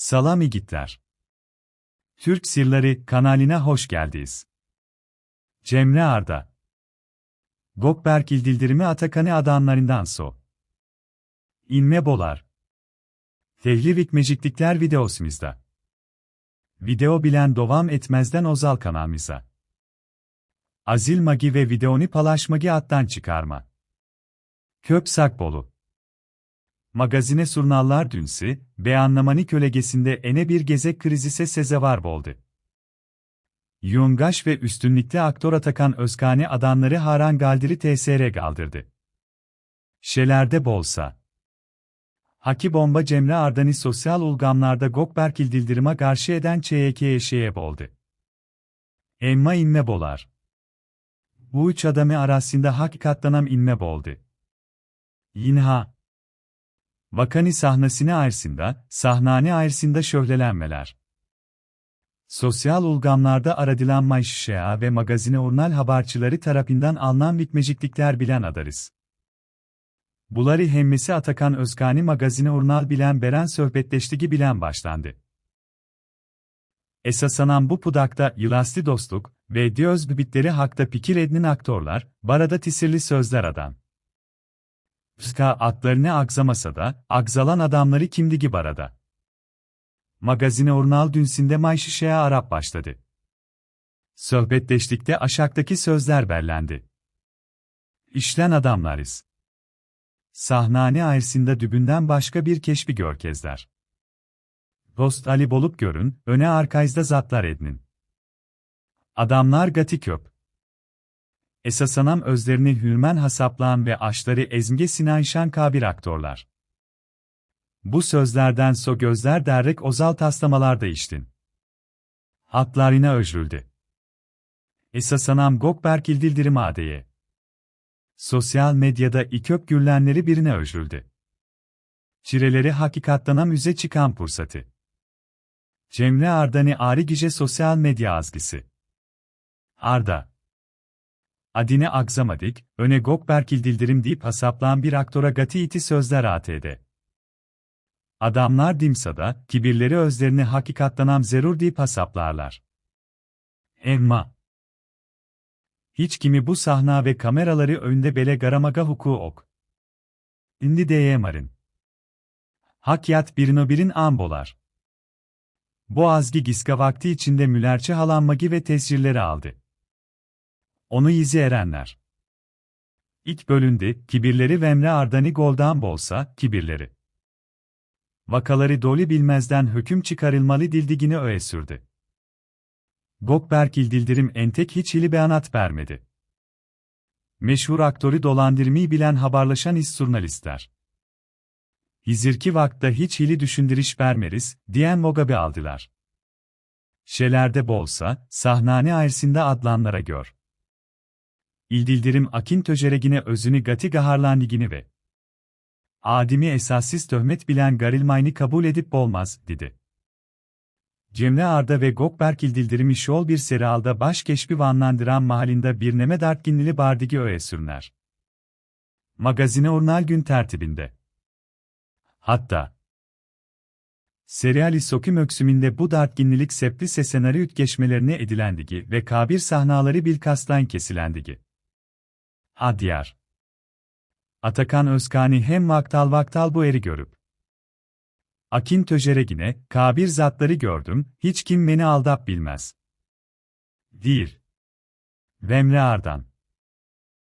Salam igitler. Türk Sirleri kanalına hoş geldiniz. Cemre Arda. Gokberk İldildirimi Atakan'ı adanlarından so. İnme Bolar. Tehlivik Meciklikler videosumuzda. Video bilen devam etmezden Ozal kanalımıza. Azil Magi ve videonu paylaşmagi attan çıkarma. Köp Sakbolu. Magazine surnallar dünsi, beyanlamanı kölegesinde ene bir gezek krizise sezevar oldu. Yungaş ve üstünlükte aktör Atakan Özkani adanları Haran Galdiri TSR kaldırdı. Şelerde bolsa. Haki bomba Cemre Ardani sosyal ulgamlarda Gokberk İldildirime karşı eden ÇYK'ye şeye boldu. Emma inme bolar. Bu üç adamı arasında hakikatlanam inme boldu. Yinha. Vakani sahnesine ayrısında, sahnane ayrısında şöhlelenmeler. Sosyal ulgamlarda aradilan mayşişea ve magazine urnal haberçileri tarafından alınan bitmeciklikler bilen adarız. Bulari hemmesi Atakan Özkani magazine urnal bilen Beren sohbetleştigi bilen başlandı. Esasanan bu pudakta yılasti dostluk ve diöz bibitleri hakta pikir ednin aktorlar, barada tisirli sözler adan. Ska atlarını aksamasa da, akzalan adamları kimdigi barada. Magazine Urnal dünsinde mayşişeye Arap başladı. Sohbetleştikte aşaktaki sözler bellendi. İşlen adamlarız. Sahnane ayrısında dübünden başka bir keşfi görkezler. Dost Ali bolup görün, öne arkayızda zatlar ednin. Adamlar gati köp. Esasanam özlerini hürmen hasaplan ve aşları ezmge sinayşan kabir aktorlar. Bu sözlerden so gözler derrek ozal taslamalarda içtin. Hatlarına öjrüldü. Esasanam Gokberk İldildirim adeye. Sosyal medyada ikök gürlenleri birine öjrüldü. Çireleri hakikatlanam müze çıkan pursatı. Cemre Ardani Ari Gice sosyal medya azgisi. Arda. Adine akzamadik, öne Gokberk İldildirim deyip hasaplan bir aktora gati iti sözler ATD. Adamlar dimsada, kibirleri özlerini hakikatlanam zerur deyip hasaplarlar. Emma. Hiç kimi bu sahna ve kameraları önde bele garamaga hukuku ok. İndi deyemarın. Hakyat birino birin ambolar. Bu azgi giska vakti içinde mülerçe halanmagi ve tesirleri aldı. Onu izi erenler. İlk bölünde, kibirleri Vemre Ardani Goldan bolsa, kibirleri. Vakaları doli bilmezden hüküm çıkarılmalı dildigini öğe sürdü. Gokberk İldildirim entek hiç hili beyanat vermedi. Meşhur aktörü dolandırmayı bilen haberlaşan isturnalistler. Hizirki vakta hiç hili düşündürüş vermeriz, diyen Mogabe aldılar. Şelerde bolsa, sahnane ayrısında adlanlara gör. İldildirim akin töjeregine özünü gati gaharlandigini ve adimi esassiz töhmet bilen garilmayni kabul edip bolmaz, dedi. Cemre Arda ve Gokberk İldildirim işol bir serialda baş keşfi vanlandıran mahallinde bir neme dartginlili bardigi öğe sürner. Magazine Urnal gün tertibinde. Hatta, Seriali Sokim Öksümünde bu dartginlilik sepli sesenaryo ütgeçmelerine edilendigi ve kabir sahnaları bilkastan kesilendigi. Adyar. Atakan Özkani hem vaktal vaktal bu eri görüp. Akin töjeregine, kabir zatları gördüm, hiç kim beni aldap bilmez. Dir. Vemre Ardan.